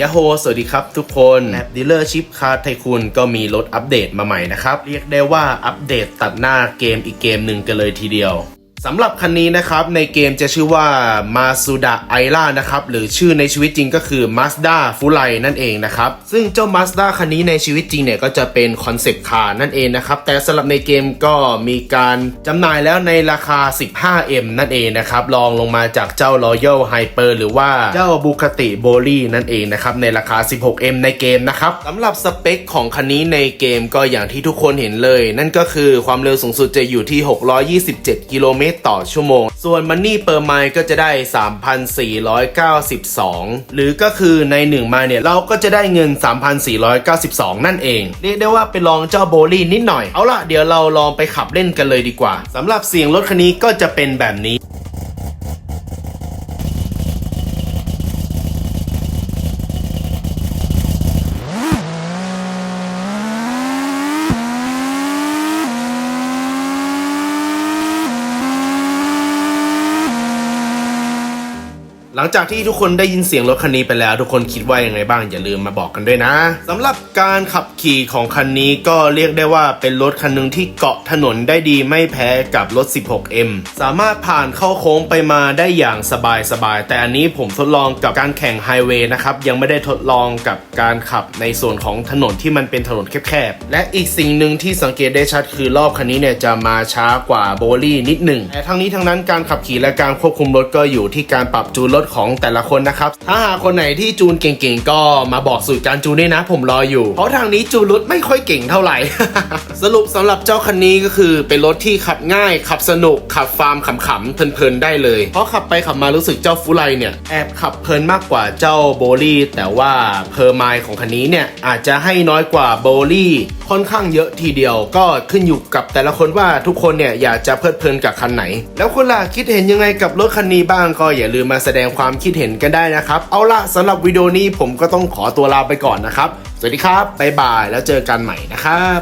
ยะโฮสวัสดีครับทุกคนแอปดีลเลอร์ชิพคาร์ไทคุณก็มีรถอัปเดตมาใหม่นะครับ เรียกได้ว่าอัปเดตตัดหน้าเกมอีกเกมหนึ่งกันเลยทีเดียว สำหรับคันนี้นะครับในเกมจะชื่อว่ามาซูดะไอล่านะครับหรือชื่อในชีวิตจริงก็คือ Mazda f u l i นั่นเองนะครับซึ่งเจ้า Mazda คันนี้ในชีวิตจริงเนี่ยก็จะเป็นคอนเซปต์คาร์นั่นเองนะครับแต่สำหรับในเกมก็มีการจำหน่ายแล้วในราคา 15M นั่นเองนะครับรองลงมาจากเจ้า Royal Hyper หรือว่าเจ้า Bugatti b o l y นั่นเองนะครับในราคา 16M ในเกมนะครับสำหรับสเปคของคันนี้ในเกมก็อย่างที่ทุกคนเห็นเลย นั่นก็คือความเร็วสูงสุดจะอยู่ที่ 627 กิโลเมตรต่อชั่วโมง ส่วนมันนี่เปอร์ไมก็จะได้ 3,492 หรือก็คือใน1ไมล์เนี่ย เราก็จะได้เงิน 3,492 นั่นเอง เรียกได้ว่าไปลองเจ้าโบลี่นิดหน่อย เอาล่ะ เดี๋ยวเราลองไปขับเล่นกันเลยดีกว่าสำหรับเสียงรถคันนี้ก็จะเป็นแบบนี้ หลังจากที่ทุกคนได้ยินเสียงรถคันนี้ไปแล้ว ทุกคนคิดว่ายังไงบ้างอย่าลืมมาบอกกันด้วยนะสำหรับการขับขี่ของคันนี้ก็เรียกได้ว่าเป็นรถคันหนึ่งที่เกาะถนนได้ดีไม่แพ้กับรถ 16M สามารถผ่านเข้าโค้งไปมาได้อย่างสบายๆแต่อันนี้ผมทดลองกับการแข่งไฮเวย์นะครับยังไม่ได้ทดลองกับการขับในส่วนของถนนที่มันเป็นถนนแคบๆและอีกสิ่งหนึ่งที่สังเกตได้ชัดคือรอบคันนี้เนี่ยจะมาช้ากว่าโบลี่นิดหนึ่งแต่ทั้งนี้ทั้งนั้นการขับขี่และการควบคุมรถก็อยู่ที่การปรับจูนรถของแต่ละคนนะครับ ถ้าหากคนไหนที่จูนเก่งๆ ก็มาบอกสูตรการจูนด้วยนะ ผมรออยู่ เพราะทางนี้จูนรถไม่ค่อยเก่งเท่าไหร่ สรุปสำหรับเจ้าคันนี้ก็คือเป็นรถที่ขับง่าย ขับสนุก ขับฟาร์มขำๆเพลินๆได้เลย เพราะขับไปขับมารู้สึกเจ้าฟูไลเนี่ยแอบขับเพลินมากกว่าเจ้าโบลี่แต่ว่าเพอร์ไมล์ของคันนี้เนี่ยอาจจะให้น้อยกว่าโบลี่ ค่อนข้างเยอะทีเดียว ก็ขึ้นอยู่กับแต่ละคนว่าทุกคนเนี่ยอยากจะเพลิดเพลินกับคันไหน แล้วคุณล่ะคิดเห็นยังไงกับรถคันนี้บ้างก็อย่าลืมมาแสดงความคิดเห็นกันได้นะครับ เอาละสำหรับวิดีโอนี้ผมก็ต้องขอตัวลาไปก่อนนะครับ สวัสดีครับบ๊ายบายแล้วเจอกันใหม่นะครับ